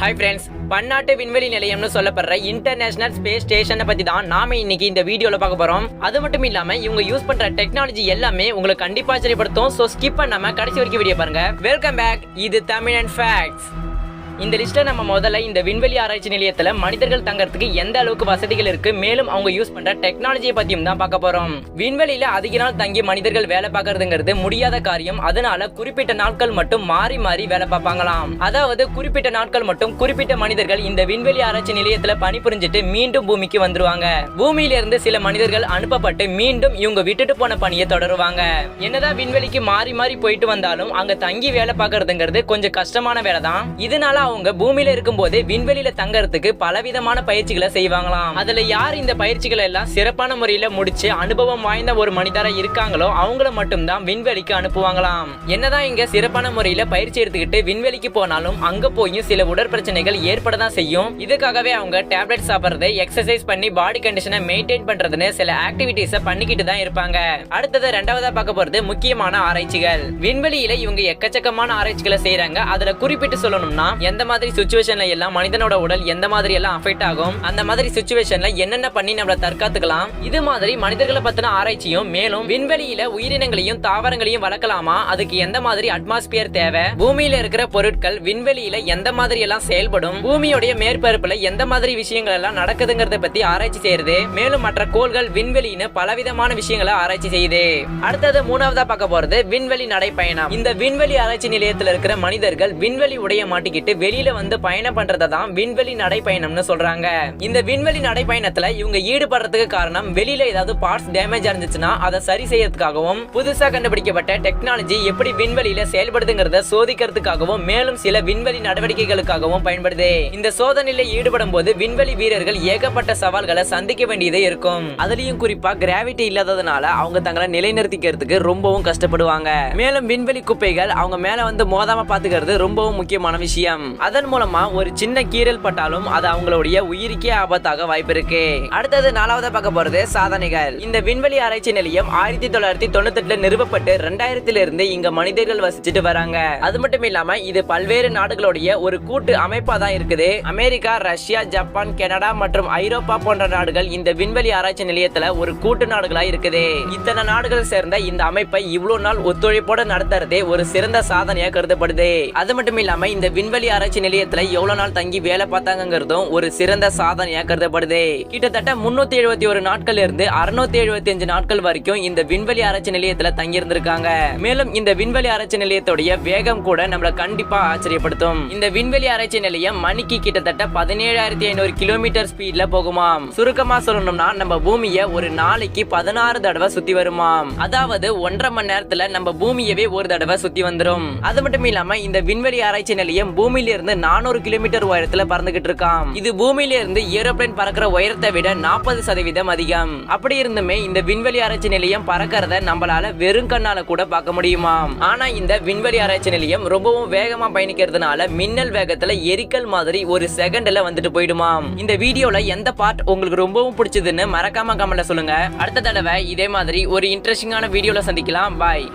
Hi friends பன்னாட்டு விண்வெளி நிலையம்னு சொல்லப்படுற இன்டர்நேஷனல் ஸ்பேஸ் ஸ்டேஷனை பத்தி தான் நாம இன்னைக்கு இந்த வீடியோல பார்க்க போறோம். அது மட்டும் இல்லாம இவங்க யூஸ் பண்ற டெக்னாலஜி எல்லாமே உங்களுக்கு கண்டிப்பா ஆச்சரியப்படுத்தும். ஸோ ஸ்கிப் பண்ணாம கடைசி வரைக்கும் வீடியோ பாருங்க. வெல்கம் பேக் இது தமிழ் அண்ட் ஃபேக்ட்ஸ் இந்த லிஸ்ட்ல நம்ம முதல்ல இந்த விண்வெளி ஆராய்ச்சி நிலையத்துல மனிதர்கள் தங்கறதுக்கு எந்த அளவுக்கு வசதிகள் இருக்கு மேலும் அவங்க யூஸ் பண்ற டெக்னாலஜியை பத்தியும் தான் பார்க்க போறோம். விண்வெளியில அதிக நாள் தங்கி மனிதர்கள் வேலை பார்க்கறதுங்கிறது முடியாத காரியம். அதனால குறிப்பிட்ட நாட்கள் மட்டும் மாறி மாறி வேலை பார்ப்பாங்களாம். அதாவது குறிப்பிட்ட நாட்கள் மட்டும் குறிப்பிட்ட மனிதர்கள் இந்த விண்வெளி ஆராய்ச்சி நிலையத்துல பணிபுரிஞ்சிட்டு மீண்டும் பூமிக்கு வந்துருவாங்க. பூமியில இருந்து சில மனிதர்கள் அனுப்பப்பட்டு மீண்டும் இவங்க விட்டுட்டு போன பணியை தொடருவாங்க. என்னதான் விண்வெளிக்கு மாறி மாறி போயிட்டு வந்தாலும் அங்க தங்கி வேலை பார்க்கறதுங்கிறது கொஞ்சம் கஷ்டமான வேலை தான் இதனால அவங்க பூமியில இருக்கும்போது விண்வெளியில தங்கறதுக்கு பலவிதமான பயிற்சிகளை செய்வாங்களாம். அதுல யார் இந்த பயிற்சிகளை எல்லாம் சிறப்பான முறையில முடிச்சு அனுபவம் வாய்ந்த ஒரு மனிதரா இருக்காங்களோ அவங்கள மட்டும்தான் விண்வெளிக்கு அனுப்புவாங்களாம். என்னதான் இங்க சிறப்பான முறையில பயிற்சி எடுத்துக்கிட்டு விண்வெளிக்கு போனாலும் அங்க போயும் சில உடற்பிரச்சனைகள் ஏற்பட தான் செய்யும். இதுக்காகவே அவங்க டேப்லெட் சாப்பிடுறது எக்ஸசைஸ் பண்ணி பாடி கண்டிஷனை மெயின்டைன் பண்றதுன்னு சில ஆக்டிவிட்டிஸை பண்ணிக்கிட்டு தான் இருப்பாங்க. அடுத்தது ரெண்டாவதா பார்க்க போறது முக்கியமான ஆராய்ச்சிகள். விண்வெளியில இவங்க எக்கச்சக்கமான ஆராய்ச்சிகளை செய்யறாங்க அதுல குறிப்பிட்டு சொல்லணும்னா எந்த மாதிரி சுச்சுவேஷன்ல எல்லாம் மனிதனோட உடல் எந்த மாதிரி எல்லாம் அஃபெக்ட் ஆகும் அந்த மாதிரி சுச்சுவேஷன்ல என்னென்ன பண்ணி நம்மள தற்காத்துக்கலாம்? இது மாதிரி மனிதர்களை பத்தின ஆராய்ச்சியும் மேலும் விண்வெளியில உயிரினங்களையும் தாவரங்களையும் வளர்க்கலாமா? அதுக்கு எந்த மாதிரி அட்மாஸ்பியர் தேவை? பூமியில இருக்கிற பொருட்கள் விண்வெளியில எந்த மாதிரி எல்லாம் செயல்படும்? பூமியோடைய மேற்பரப்புல எந்த மாதிரி விஷயங்கள் எல்லாம் நடக்குதுங்கிறத பத்தி ஆராய்ச்சி செய்யறது. மேலும் மற்ற கோள்கள் விண்வெளின்னு பலவிதமான விஷயங்களை ஆராய்ச்சி செய்யுது. அடுத்தது மூணாவதா பார்க்க போறது விண்வெளி நடைப்பயணம். இந்த விண்வெளி ஆராய்ச்சி நிலையத்தில் இருக்கிற மனிதர்கள் விண்வெளி உடைய மாட்டிக்கிட்டு வெளியில வந்து பயணம் பண்றதை தான் விண்வெளி நடைப்பயணம்னு சொல்றாங்க. இந்த விண்வெளி நடைப்பயணத்துல இவங்க ஈடுபடுறதுக்கு காரணம் வெளியில ஏதாவது பார்ட்ஸ் டேமேஜ் இருந்துச்சுன்னா அதை சரி செய்யறதுக்காகவும் புதுசா கண்டுபிடிக்கப்பட்ட டெக்னாலஜி எப்படி விண்வெளியில செயல்படுதுங்கிறத சோதிக்கிறதுக்காகவும் மேலும் சில விண்வெளி நடவடிக்கைகளுக்காகவும் பயன்படுது. இந்த சோதனையில ஈடுபடும் போது விண்வெளி வீரர்கள் ஏகப்பட்ட சவால்களை சந்திக்க வேண்டியதே இருக்கும். அதுலயும் குறிப்பா கிராவிட்டி இல்லாததுனால அவங்க தங்களை நிலைநிறுத்திக்கிறதுக்கு ரொம்பவும் கஷ்டப்படுவாங்க. மேலும் விண்வெளி குப்பைகள் அவங்க மேல வந்து மோதாம பாத்துக்கிறது ரொம்பவும் முக்கியமான விஷயம். அதன் மூலமா ஒரு சின்ன கீறல் பட்டாலும் அது அவங்களுடைய உயிருக்கே ஆபத்தாக வாய்ப்பு இருக்கு. அடுத்தது நாலாவதா பார்க்க போறது சாதனைகள். இந்த விண்வெளி ஆராய்ச்சி நிலையம் ஆயிரத்தி தொள்ளாயிரத்தி தொண்ணூத்தி எட்டுல நிறுவப்பட்டு ரெண்டாயிரத்தில இருந்து இங்க மனிதர்கள் வசிச்சுட்டு வராங்க. அது மட்டும் இல்லாம இது பல்வேறு நாடுகளுடைய ஒரு கூட்டு அமைப்பா தான் இருக்குது. அமெரிக்கா ரஷ்யா ஜப்பான் கனடா மற்றும் ஐரோப்பா போன்ற நாடுகள் இந்த விண்வெளி ஆராய்ச்சி நிலையத்துல ஒரு கூட்டு நாடுகளா இருக்குது. இத்தனை நாடுகள் சேர்ந்த இந்த அமைப்பை இவ்வளவு நாள் ஒத்துழைப்போட நடத்துறதே ஒரு சிறந்த சாதனையா கருதப்படுது. அது மட்டும் இல்லாம இந்த விண்வெளி ஆராய்ச்சி நிலையத்துல எவ்வளவு நாள் தங்கி வேலை பார்த்தாங்கிறதும் ஒரு சிறந்த சாதனையா கருதப்படுது. கிட்டத்தட்ட முன்னூத்தி எழுபத்தி ஒரு நாட்கள் இருந்து அறுநூத்தி எழுபத்தி அஞ்சு நாட்கள் வரைக்கும் இந்த விண்வெளி ஆராய்ச்சி நிலையத்துல தங்கி இருந்திருக்காங்க மேலும் இந்த விண்வெளி ஆராய்ச்சி நிலையத்துடைய வேகம் கூட நம்மள கண்டிப்பா ஆச்சரியப்படுத்தும். இந்த விண்வெளி ஆராய்ச்சி நிலையம் மணிக்கு கிட்டத்தட்ட பதினேழாயிரத்தி ஐநூறு கிலோமீட்டர் ஸ்பீட்ல போகுமாம். சுருக்கமா சொல்லணும்னா நம்ம பூமியை ஒரு நாளைக்கு பதினாறு தடவை சுத்தி வருமாம். அதாவது ஒன்றரை மணி நேரத்துல நம்ம பூமியவே ஒரு தடவை சுத்தி வந்துடும் அது மட்டும் இல்லாம இந்த விண்வெளி ஆராய்ச்சி நிலையம் பூமியில் இருந்து நானூறு கிலோமீட்டர் உயரத்துல பறந்துகிட்டு இருக்கான் இது பூமியில இருந்து ஏரோப்ளேன் பறக்கிற உயரத்தை விட நாற்பது சதவீதம் அதிகம். அப்படி இருந்துமே இந்த விண்வெளி ஆராய்ச்சி நிலையம் பறக்கிறத நம்மளால வெறும் கண்ணால கூட பார்க்க முடியுமாம். ஆனா இந்த விண்வெளி ஆராய்ச்சி நிலையம் ரொம்பவும் வேகமா பயணிக்கிறதுனால மின்னல் வேகத்துல எரிக்கல் மாதிரி ஒரு செகண்ட்ல வந்துட்டு போயிடுமாம். இந்த வீடியோல எந்த பார்ட் உங்களுக்கு ரொம்பவும் பிடிச்சதுன்னு மறக்காம கமெண்ட்ல சொல்லுங்க. அடுத்த தடவை இதே மாதிரி ஒரு இன்ட்ரெஸ்டிங்கான வீடியோல சந்திக்கலாம். பாய்